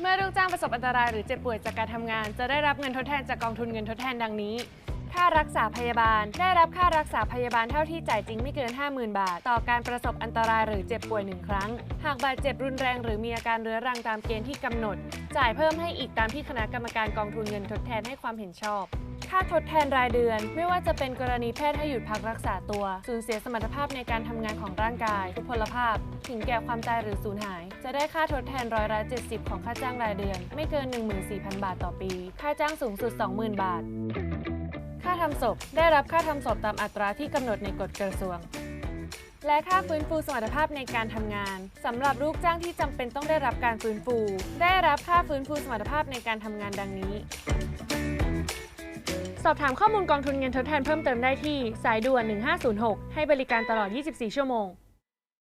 เมื่อลูกจ้างประสบอันตรายหรือเจ็บป่วยจากการทำงาน จะได้รับเงินทดแทนจากกองทุนเงินทดแทนดังนี้ ค่ารักษาพยาบาล ได้รับค่ารักษาพยาบาลเท่าที่จ่ายจริงไม่เกิน 50,000 บาท ต่อการประสบอันตรายหรือเจ็บป่วยหนึ่งครั้ง หากบาดเจ็บรุนแรงหรือมีอาการเรื้อรังตามเกณฑ์ที่กำหนด จ่ายเพิ่มให้อีกตามที่คณะกรรมการกองทุนเงินทดแทนให้ความเห็นชอบ ค่าทดแทนรายเดือน ไม่ว่าจะเป็นกรณีแพทย์ให้หยุดพักรักษาตัวสูญเสียสมรรถภาพในการทำงานของร่างกายทุพพลภาพถึงแก่ความตายหรือสูญหาย จะได้ค่าทดแทนร้อยละ70 ของค่าจ้างรายเดือน ไม่เกิน 14,000 บาทต่อปี ค่าจ้างสูงสุด 20,000 บาท ค่าทำศพได้รับค่าทำศพตามอัตราที่กำหนดในกฎกระทรวงและค่าฟื้นฟูสมรรถภาพในการทำงานสำหรับลูกจ้างที่จำเป็นต้องได้รับการฟื้นฟู ได้รับค่าฟื้นฟูสมรรถภาพในการทำงานดังนี้ สอบถามข้อมูลกองทุนเงินทดแทนเพิ่มเติมได้ที่สายด่วน 1506 ให้บริการตลอด 24 ชั่วโมง